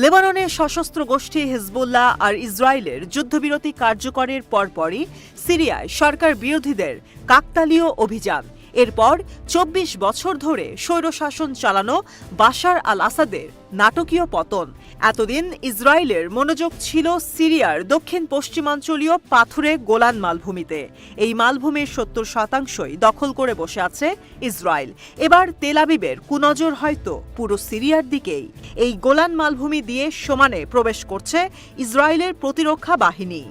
লেবাননের সশস্ত্র গোষ্ঠী হিজবুল্লাহ আর ইসরায়েলের যুদ্ধবিরতি কার্যকরের পরপরই সিরিয়ায় সরকার বিরোধীদের কাকতালীয় অভিযান। এরপর চব্বিশ বছর ধরে স্বৈরশাসন চালানো বাশার আল আসাদের নাটকীয় পতন। এতদিন ইসরায়েলের মনোযোগ ছিল সিরিয়ার দক্ষিণ পশ্চিমাঞ্চলীয় পাথুরে গোলান মালভূমিতে। এই মালভূমির সত্তর শতাংশই দখল করে বসে আছে ইসরায়েল। এবার তেলাবিবের কুনজর হয়তো পুরো সিরিয়ার দিকেই। এই গোলান মালভূমি দিয়ে সমানে প্রবেশ করছে ইসরায়েলের প্রতিরক্ষা বাহিনী।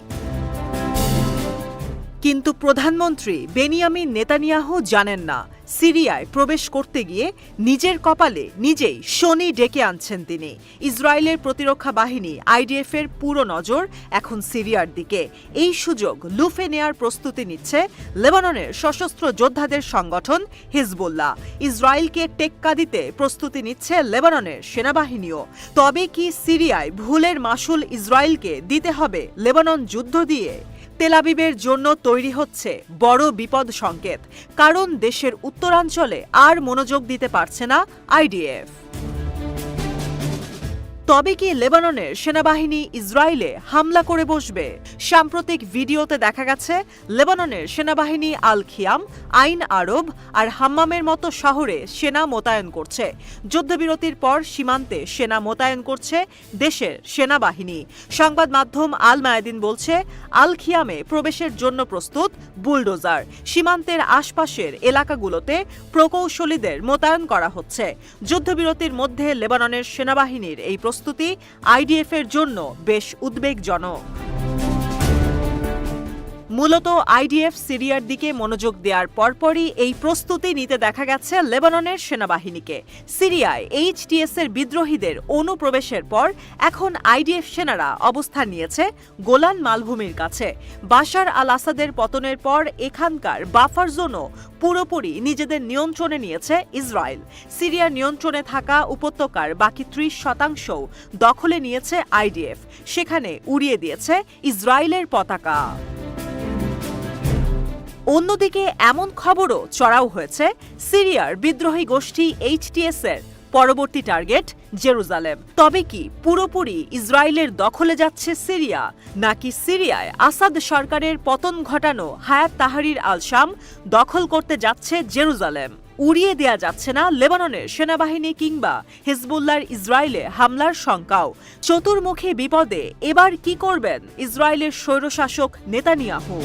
কিন্তু প্রধানমন্ত্রী বেনিয়ামিন নেতানিয়াহু জানেন না। সিরিয়ায় প্রবেশ করতে গিয়ে নিজের কপালে নিজেই শনি ডেকে আনছেন তিনি। ইসরায়েলের প্রতিরক্ষা বাহিনী আইডিএফ এর পুরো নজর এখন সিরিয়ার দিকে। এই সুযোগ লুফে নেয়ার প্রস্তুতি নিচ্ছে লেবাননের সশস্ত্র যোদ্ধাদের সংগঠন হিজবুল্লাহ। ইসরায়েলকে টেক্কা দিতে প্রস্তুতি নিচ্ছে লেবাননের সেনাবাহিনীও। তবে কি সিরিয়ায় ভুলের মাসুল ইসরায়েলকে দিতে হবে লেবানন যুদ্ধ দিয়ে? তেলাবিবের জন্য তৈরি হচ্ছে বড় বিপদ সংকেত, কারণ দেশের উত্তরাঞ্চলে আর মনোযোগ দিতে পারছে না আইডিএফ। তবে কি লেবাননের সেনাবাহিনী ইসরায়েলে হামলা করে বসবে? সাম্প্রতিক ভিডিওতে দেখা গেছে, লেবাননের সেনাবাহিনী আল খিয়াম আইন আরব আর হাম্মামের মতো শহরে সেনা মোতায়েন করছে। যুদ্ধবিরতির পর সীমান্তে সেনা মোতায়েন করছে দেশের সেনাবাহিনী। সংবাদ মাধ্যম আল মায়াদিন বলছে আল খিয়ামে প্রবেশের জন্য প্রস্তুত বুলডোজার। সীমান্তের আশপাশের এলাকাগুলোতে প্রকৌশলীদের মোতায়েন করা হচ্ছে। যুদ্ধবিরতির মধ্যে লেবাননের সেনাবাহিনীর এই প্রস্তুতি আইডিএফ এর জন্য বেশ উদ্বেগজনক। মূলত আইডিএফ সিরিয়ার দিকে মনোযোগ দেওয়ার পরপরই এই প্রস্তুতি নিতে দেখা গেছে লেবাননের সেনাবাহিনীকে। সিরিয়ায় এইচটিএস এর বিদ্রোহীদের অনুপ্রবেশের পর এখন আইডিএফ সেনারা অবস্থান নিয়েছে গোলান মালভূমির কাছে। বাশার আল আসাদের পতনের পর এখানকার বাফার জোনও পুরোপুরি নিজেদের নিয়ন্ত্রণে নিয়েছে ইসরায়েল। সিরিয়ার নিয়ন্ত্রণে থাকা উপত্যকার বাকি ত্রিশ শতাংশও দখলে নিয়েছে আইডিএফ। সেখানে উড়িয়ে দিয়েছে ইসরায়েলের পতাকা। অন্যদিকে এমন খবরও চড়াও হয়েছে সিরিয়ার বিদ্রোহী গোষ্ঠী এইচটিএস এর পরবর্তী টার্গেট জেরুজালেম। তবে কি পুরোপুরি ইসরায়েলের দখলে যাচ্ছে সিরিয়া, নাকি সিরিয়ায় আসাদ সরকারের পতন ঘটানো হায়াত তাহারির আল শাম দখল করতে যাচ্ছে জেরুজালেম? উড়িয়ে দেয়া যাচ্ছে না লেবাননের সেনাবাহিনী কিংবা হিজবুল্লার ইসরায়েলে হামলার শঙ্কাও। চতুর্মুখী বিপদে এবার কি করবেন ইসরায়েলের স্বৈরশাসক নেতানিয়াহু?